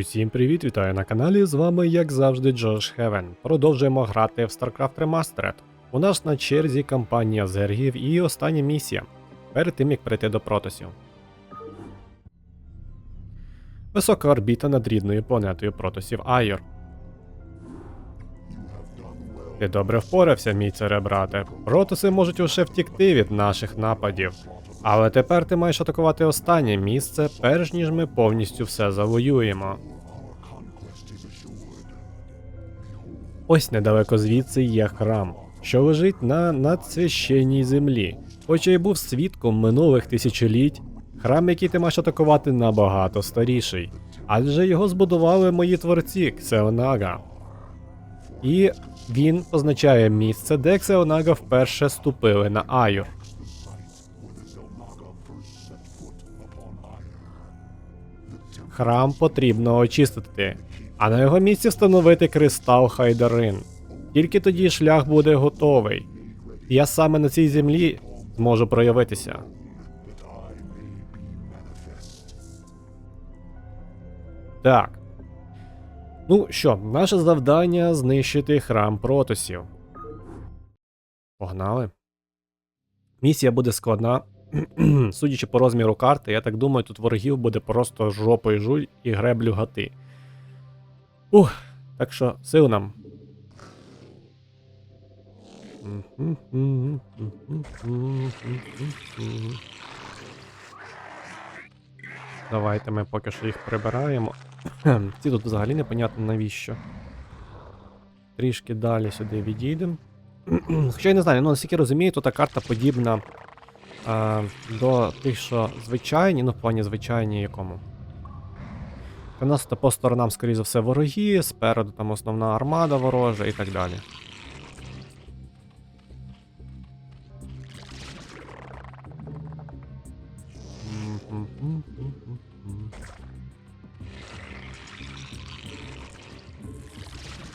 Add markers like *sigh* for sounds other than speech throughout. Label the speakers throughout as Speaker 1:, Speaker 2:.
Speaker 1: Усім привіт, вітаю на каналі. З вами, як завжди, Джош Хевен. Продовжуємо грати в StarCraft Remastered. У нас на черзі кампанія зергів і остання місія. Перед тим як перейти до протосів. Висока орбіта над рідною планетою протосів Айор. Ти добре впорався, мій церебрате. Протоси можуть лише втікти від наших нападів. Але тепер ти маєш атакувати останнє місце, перш ніж ми повністю все завоюємо. Ось недалеко звідси є храм, що лежить на надсвященній землі. Хоч я й був свідком минулих тисячоліть, храм, який ти маєш атакувати, набагато старіший, адже його збудували мої творці Ксеонага. І він позначає місце, де Ксеонага вперше ступили на Айор. Храм потрібно очистити, а на його місці встановити кристал Хайдарин. Тільки тоді шлях буде готовий. Я саме на цій землі зможу проявитися. Так. Ну що, наше завдання знищити храм протосів. Погнали. Місія буде складна. *clears throat* Судячи по розміру карти, я так думаю, тут ворогів буде просто жопою жуль і греблю гати. Ух, так що сил нам. Давайте ми поки що їх прибираємо. *clears throat* Ці тут взагалі непонятно навіщо. Трішки далі сюди відійдемо. *clears throat* Хоча я не знаю, ну наскільки розумію, то та карта подібна а, до тих, що звичайні, ну в плані звичайні якому. У нас то по сторонам, скоріше за все, вороги, спереду там основна армада ворожа і так далі.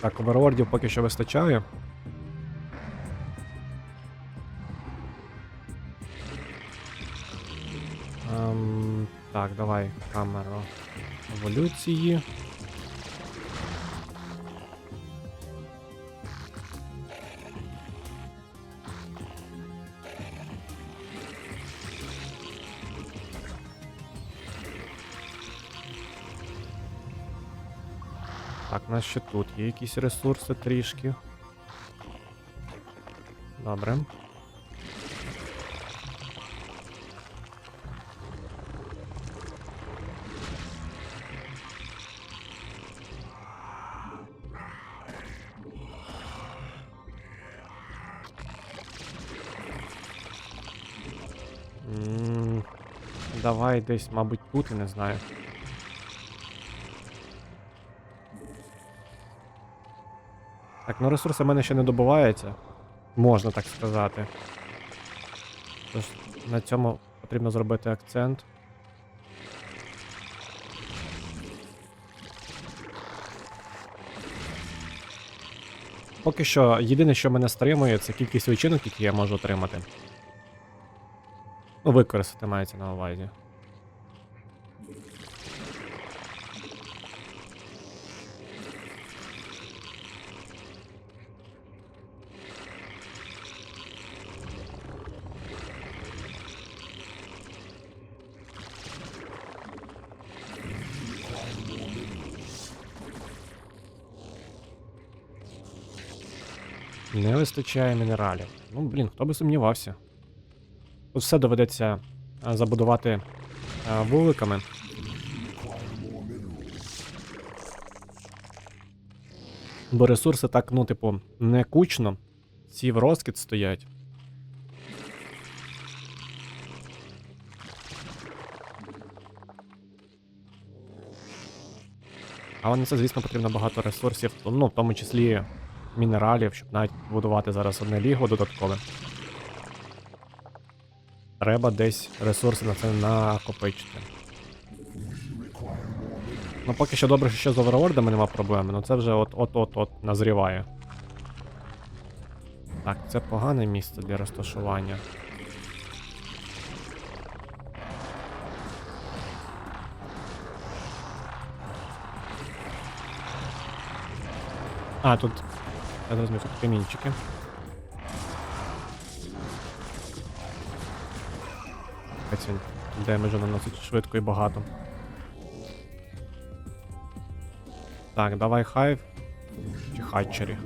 Speaker 1: Так, овервордів поки що вистачає. Ем, так, давай камера еволюції. Так, у нас тут є якісь ресурси трішки. Добре. Давай десь, мабуть, тут, я не знаю. Так, ну ресурси в мене ще не добуваються. Можна так сказати. Тож на цьому потрібно зробити акцент. Поки що єдине, що мене стримує, це кількість личинок, які я можу отримати. Ну, використати мається на увазі. Не вистачає мінералів. Ну, блін, хто би сумнівався. Тут все доведеться забудувати вуликами. Бо ресурси так, ну, типу, не кучно. Всі в розкид стоять. Але на це, звісно, потрібно багато ресурсів, ну, в тому числі мінералів, щоб навіть будувати зараз одне ліго додаткове. Треба десь ресурси на це накопичити. Ну, поки що добре, що ще з овервордами нема проблеми, ну це вже от-от-от-от назріває. Так, це погане місце для розташування. А, тут. Я тут камінчики. Він. Демеджу наносить швидко і багато. Так, давай хайв. Чи? Хатчері.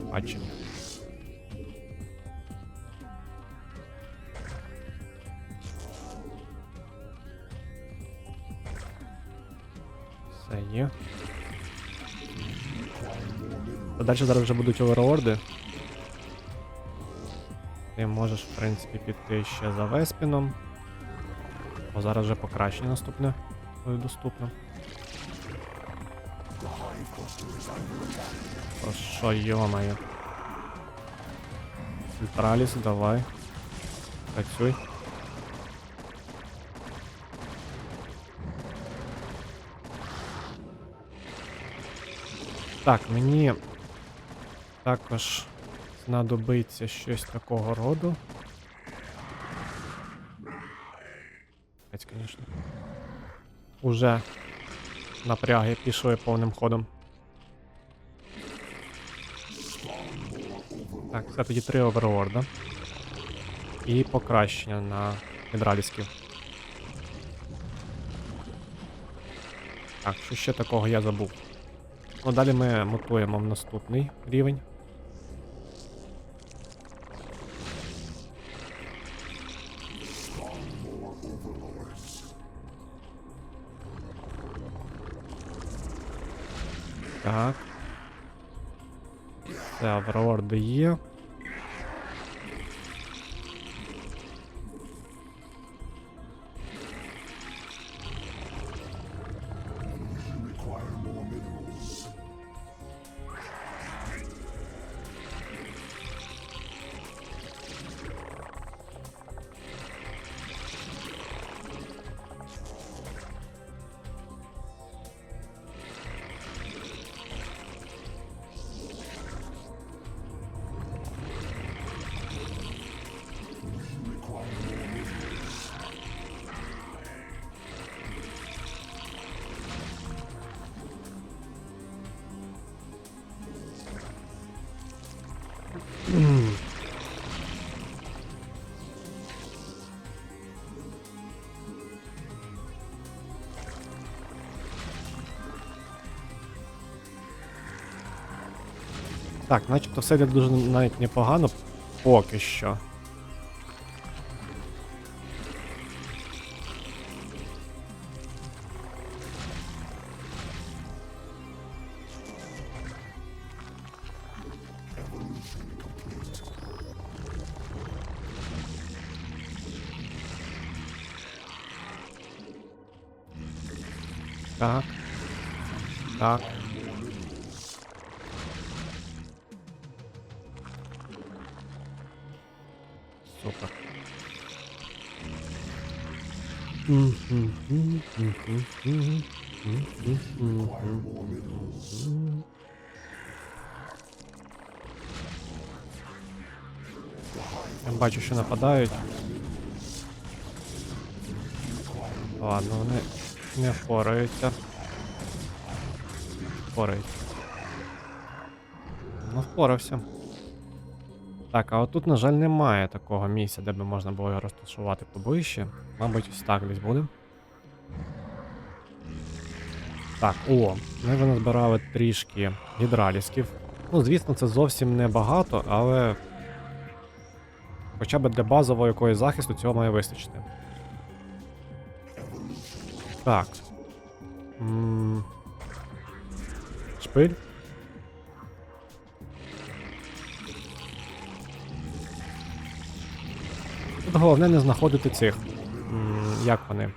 Speaker 1: Далі зараз вже будуть оверорди. Ти можеш, в принципі, піти ще за Веспіном. Бо зараз вже покращення наступне доступно. О, що, йомає. Ультраліс, давай. Працюй. Так, мені також знадобиться щось такого роду. Кать, звісно. Уже напряги пішли повним ходом. Так, це тоді три оверворда. І покращення на гідралісків. Так, що ще такого я забув. Ну, далі ми мутуємо в наступний рівень. Так. Це оверворди є. Так, начебто все йде дуже навіть непогано поки що. Я бачу, що нападають. Ладно, вони не впораються. Впораються. Ну, впорався. Так, а отут, на жаль, немає такого місця, де би можна було його розташувати поближче. Мабуть, ось так десь буде. Так, о, ми вже назбирали трішки гідралісків. Ну, звісно, це зовсім не багато, але. Хоча б для базового якогось захисту цього має вистачити. Так. М, Шпиль. Тут головне не знаходити цих. М, Як вони?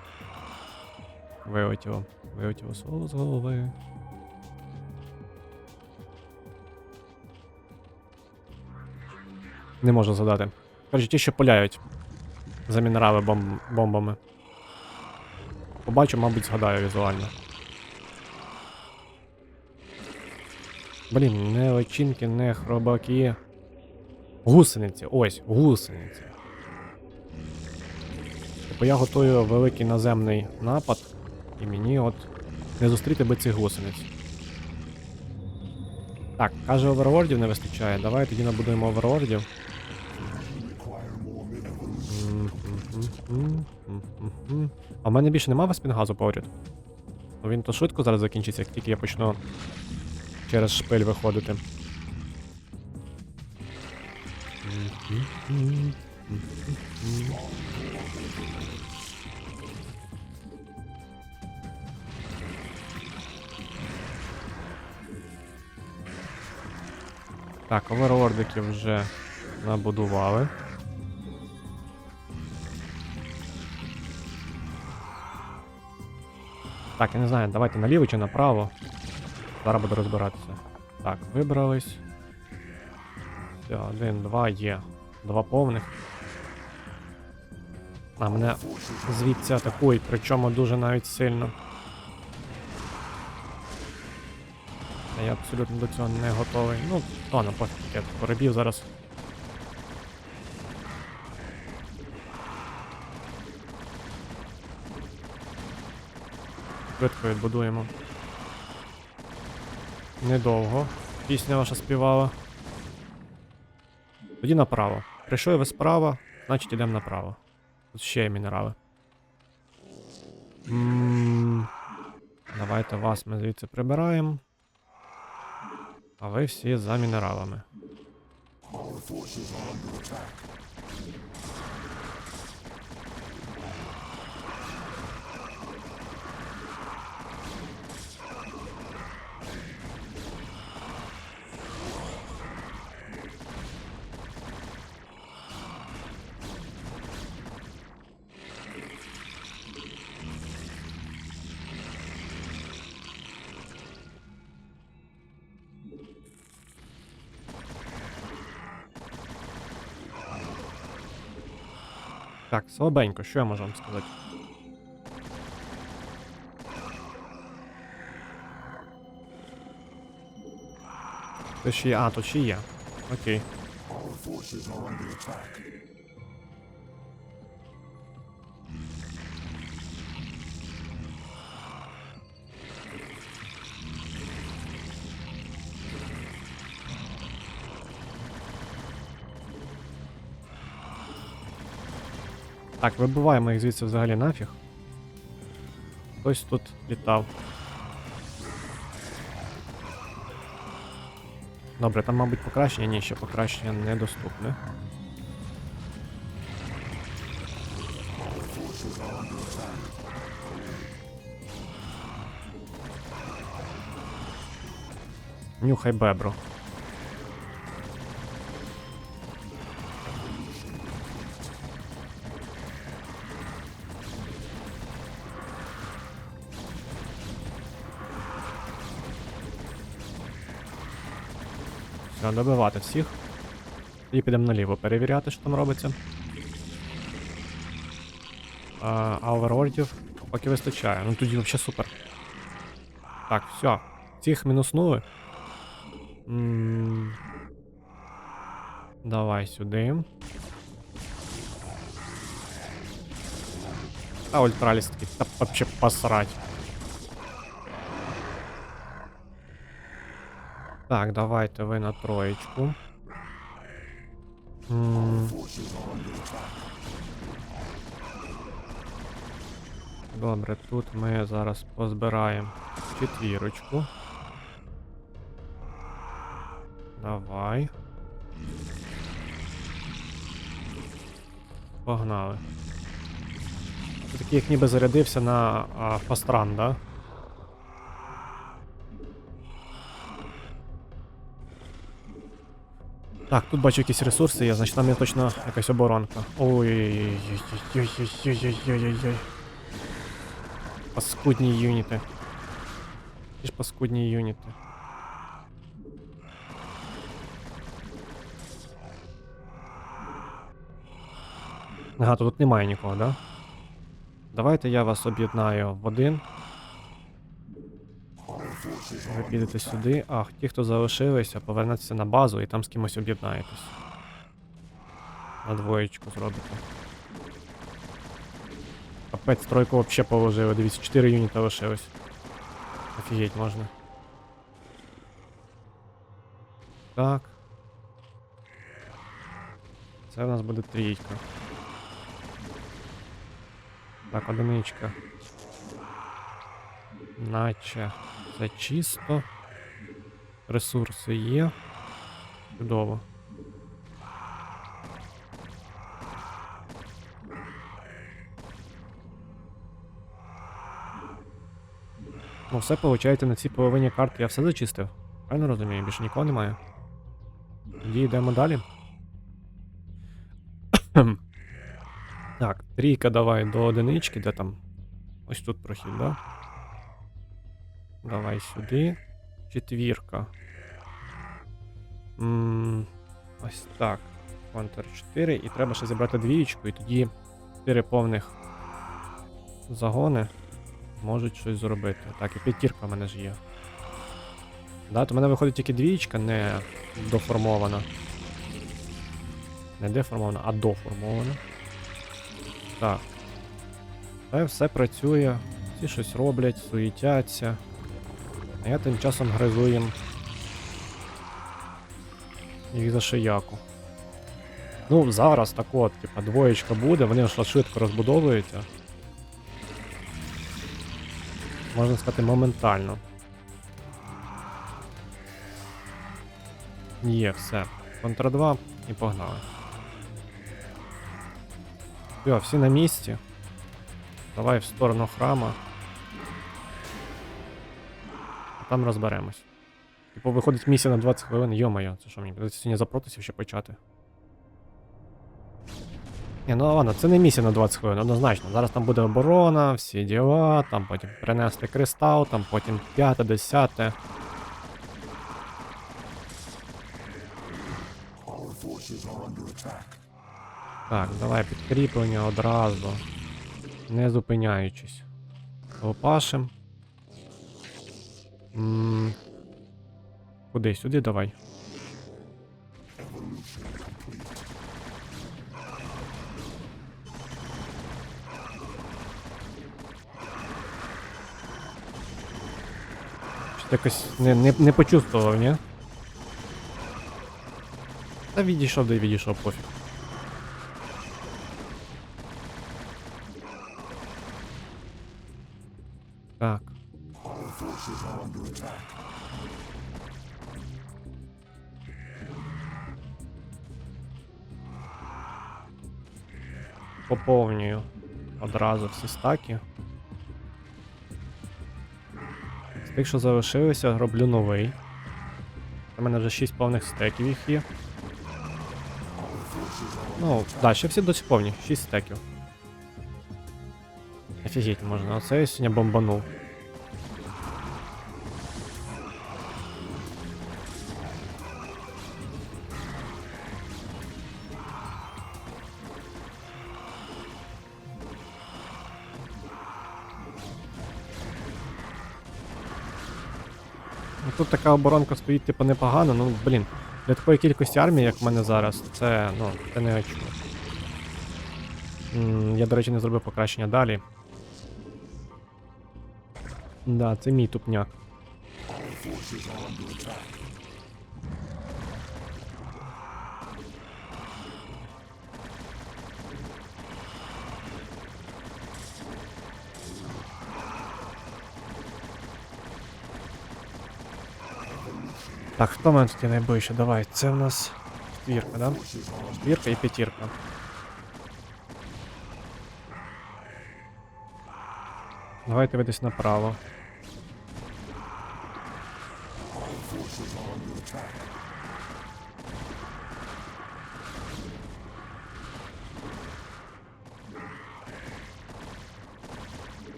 Speaker 1: Вилетіло. Вилетіло слово з голови. Не можу згадати. Коротше, ті, що пуляють за мінерали бом- бомбами. Побачу, мабуть, згадаю візуально. Блін, не очінки, не хробаки. Гусениці, ось, гусениці. Типу я готую великий наземний напад, і мені от не зустріти би цих гусениць. Так, каже, овервордів не вистачає. Давай тоді набудуємо овервордів. А в мене більше немає спінгазу поряд. Ну він то швидко зараз закінчиться, як тільки я почну через шпиль виходити. Так, овервордики вже набудували. Так, я не знаю, давайте наліво чи направо. Зараз буду розбиратися. Так, вибрались. Все, один, два є. Два повних. А мене звідси атакують, причому дуже навіть сильно. Я абсолютно до цього не готовий. Ну, на пофіг, я перебів зараз. Швидко відбудуємо. Недовго. Пісня ваша співала. Тоді направо. Прийшли ви справа, значить йдемо направо. Тут ще є мінерали. М, Давайте вас ми звідси прибираємо. А ви всі за мінералами. Так, слабенько, що я можу вам сказати? Тут ще є. А, тут ще є. Окей. Так, вибиваємо їх звідси взагалі нафіг. Хтось тут літав. Добре, там, мабуть, покращення, ні, ще покращення недоступне. Нюхай бебро. Все, добивати всіх. І підемо наліво перевіряти, що там робиться. А, а овервордів поки вистачає. Ну тоді взагалі супер. Так, все. Цих мінуснули. М, Давай сюди. А ультраліс такий, та вообще посрать. Так, давайте ви на троєчку. М. Добре, тут ми зараз позбираємо четвірочку. Давай. Погнали. Такий як ніби зарядився на а, фастран, да? Так, тут бачу якісь ресурси є, значить там є точно якась оборонка. Ой-ой-ой-ой-ой-ой-ой-ой-ой-ой. Паскудні юніти. Ті ж паскудні юніти. Ага, то тут немає нікого, да? Давайте я вас об'єднаю в один. Ви підете сюди, а ті, хто залишилися, повернеться на базу і там з кимось об'єднаєтесь. На двоєчку зробите. Капець, тройку вообще положили. Дивіться, 4 юніта лишилось. Офігеть можна. так. Це в нас буде трійка. Так, одиничка. Наче це чисто. Ресурси є. Чудово. Ну, все, виходить, на цій половині карти я все зачистив. Правильно розумію, більше нікого немає. Тоді йдемо далі. так, трійка давай до одинички, де там? Ось тут прохід, да? Давай сюди. Четвірка. м ось так. Контр 4. І треба ще зібрати двієчку, і тоді 4 повних загони можуть щось зробити. Так, і п'ятірка в мене ж є. Да, то в мене виходить тільки двієчка, не доформована. Не деформована, а доформована. Так. Це все працює. Всі щось роблять, суетяться. А я тим часом гризу їм їх за шияку. Ну, зараз так от, типа, двоєчка буде, вони ж швидко розбудовуються. Можна сказати, моментально. Є, все. Контра 2 і погнали. Все, всі на місці. Давай в сторону храма. Там розберемось. Типу виходить місія на 20 хвилин, йо-моє, це що мені придеться сьогодні за протасів ще почати. Ні, ну ладно, це не місія на 20 хвилин, однозначно. Зараз там буде оборона, всі діла, там потім принести кристал, там потім 5, 10. Так, давай підкріплення одразу. Не зупиняючись. Лопашим. Куди? Сюди давай. Якось не, не, не почувствував, ні? Та відійшов, да й відійшов, пофіг. Поповнюю одразу всі стаки. З тих, що залишилися, роблю новий. У мене вже 6 повних стеків їх є. Ну, да, ще всі досі повні, 6 стеків. Офігеть можна, оце я сьогодні бомбанув. Оборонка стоїть, типу, непогано, ну блін. Для такої кількості армії, як в мене зараз, це, ну, це не очно. Я, до речі, не зробив покращення далі. Да, це мій тупняк. Так, хто мене тут є найближче? Давай, це в нас четвірка, да? Четвірка і п'ятірка. Давайте ви десь направо.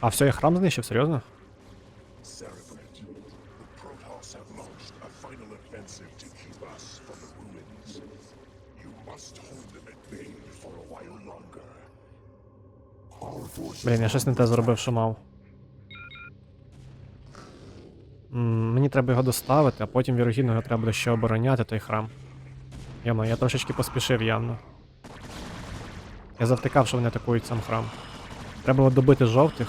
Speaker 1: А все, я храм знищив, серйозно? Блін, я щось не те зробив, що мав. Мені треба його доставити, а потім, вірогідно, його треба буде ще обороняти той храм. Яма, я трошечки поспішив явно. Я завтикав, що вони атакують сам храм. Треба було добити жовтих.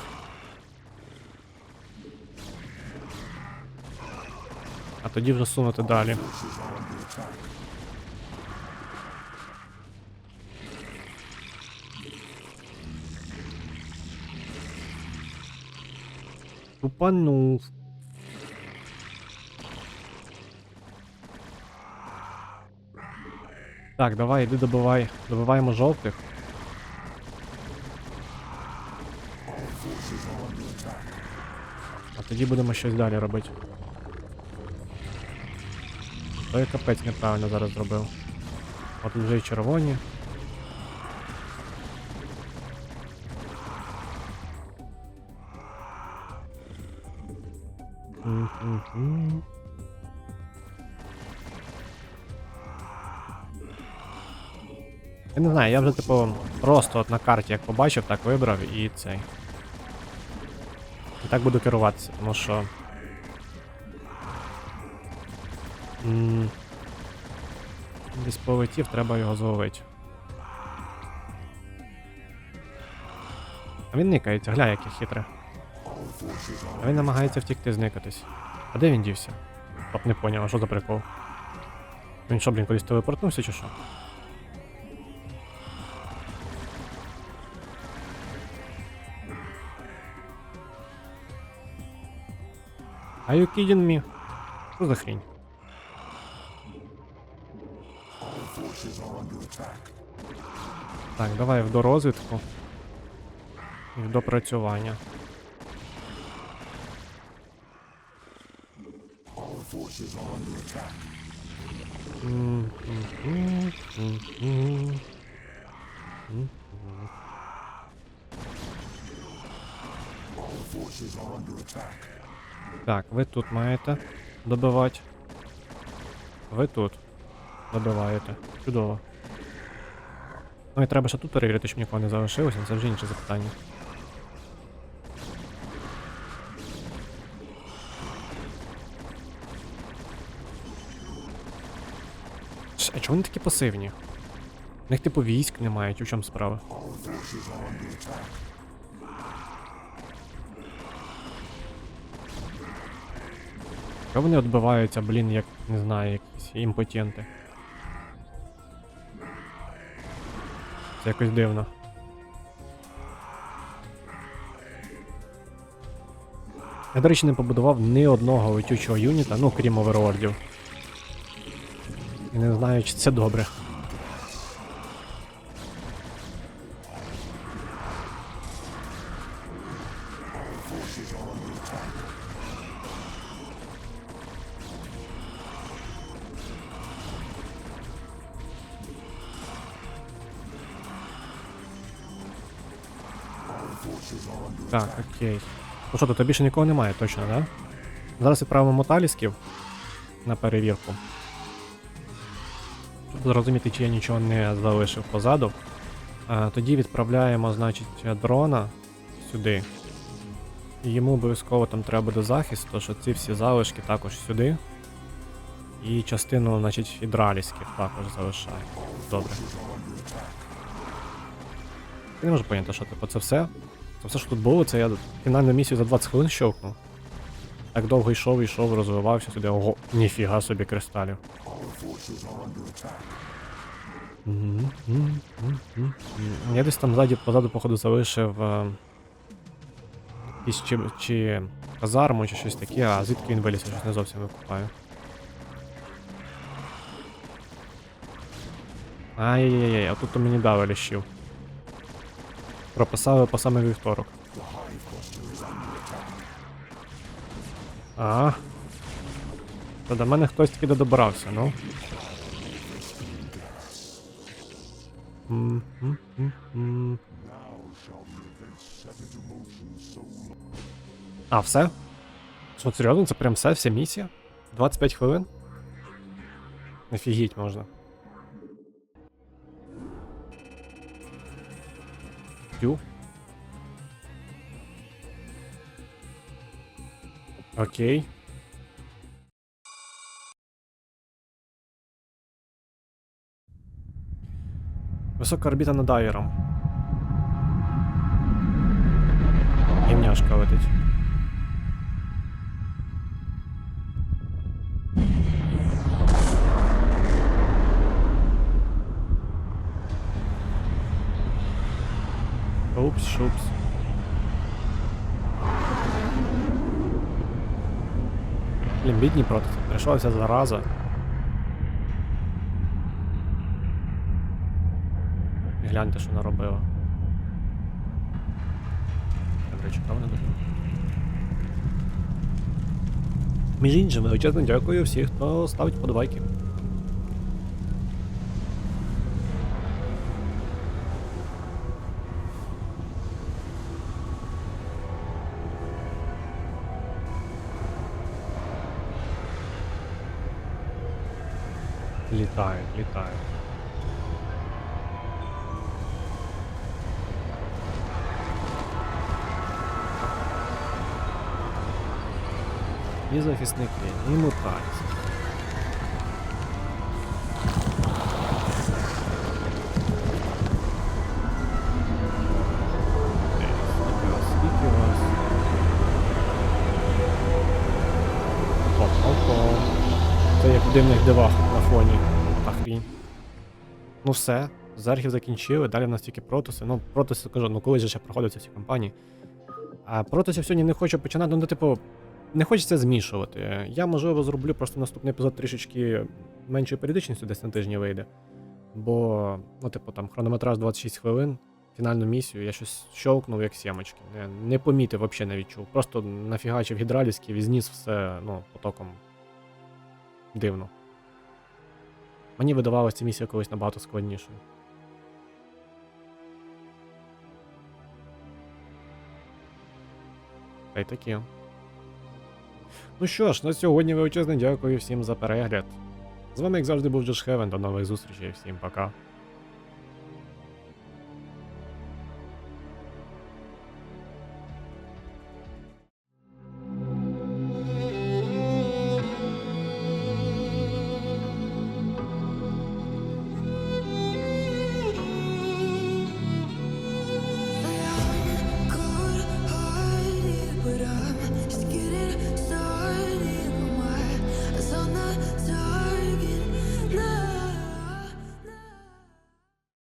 Speaker 1: А тоді вже сунути далі. Тупанув. Так, давай, іди добивай. Добиваємо жовтих. А тоді будемо щось далі робити. То я капець неправильно зараз зробив. От вже і червоні. Я не знаю, я вже типу просто от на карті як побачив, так вибрав і цей. І так буду керуватися, тому що. М, Десь полетів, треба його зловити. А він никається, гля, яке хитре. А він намагається втікти, зникатись. А де він дівся? Оп, не поняв, а що за прикол? Він що, блін, кудись телепортнувся чи що? Are you kidding me? Що за хрінь? Так, давай в дорозвідку. І в допрацювання. М, м, м, м, м. М, м. Так, ви тут маєте добивати. Ви тут добиваєте. Чудово. Ну і треба ще тут перевірити, щоб нікого не залишилося, це вже інше запитання. Чого вони такі пасивні? У них типу військ немає, в чому справа? Чого вони відбиваються, блін, як не знаю, якісь імпотенти. Це якось дивно. Я, до речі, не побудував ні одного летючого юніта, ну крім овервордів. І не знаю, чи це добре. Так, окей. Ну що, тут більше нікого немає, точно, да? Зараз відправимо моталісків на перевірку. Зрозуміти, чи я нічого не залишив позаду. Тоді відправляємо, значить, дрона сюди. Йому обов'язково там треба буде захист, то що ці всі залишки також сюди. І частину, значить, ідралісків також залишаю. Добре. Я не можу поняти, що типу це все. Це все, що тут було, це я фінальну місію за 20 хвилин щовкнув. Так довго йшов, йшов, розвивався сюди. Ого, ніфіга собі кристалів. Я десь там ззаді, позаду, походу, залишив е, якісь чи, чи казарму, чи щось таке, а звідки він виліз, я щось не зовсім викупаю. Ай-яй-яй, а тут у мені дали ліщів. Прописали по саме вівторок. А. То до мене хтось таки додобрався, ну. А, все? Що, серйозно, це прям все, вся місія? 25 хвилин? Офігіть можна. Тю. Окей. Висока орбіта над аєром. Гімняшка летить. Упс, шупс. Блін, бідні проти. Прийшла вся зараза. Гляньте, що наробила. Добре, речі, не добив. Між іншим, величезно дякую всім, хто ставить подобайки. І захисники, і мутації. Десь, Скільки. Це як дивних дивах на фоні. Та. Ну все, зерхів закінчили, далі в нас тільки протоси. Ну, протоси, кажу, ну коли же ще проходяться ці кампанії. А протосів сьогодні не хочу починати, ну, типу, не хочеться змішувати. Я, можливо, зроблю просто наступний епізод трішечки меншою періодичністю, десь на тижні вийде. Бо, ну, типу, там хронометраж 26 хвилин, фінальну місію, я щось щовкнув, як сімочки. Не, не помітив, взагалі не відчув. Просто нафігачив гідралісків і зніс все, ну, потоком. Дивно. Мені видавалася місія колись набагато складнішою. Та й таке. Ну що ж, на сьогодні величезне дякую всім за перегляд. З вами, як завжди, був Джош Хевен. До нових зустрічей, всім пока.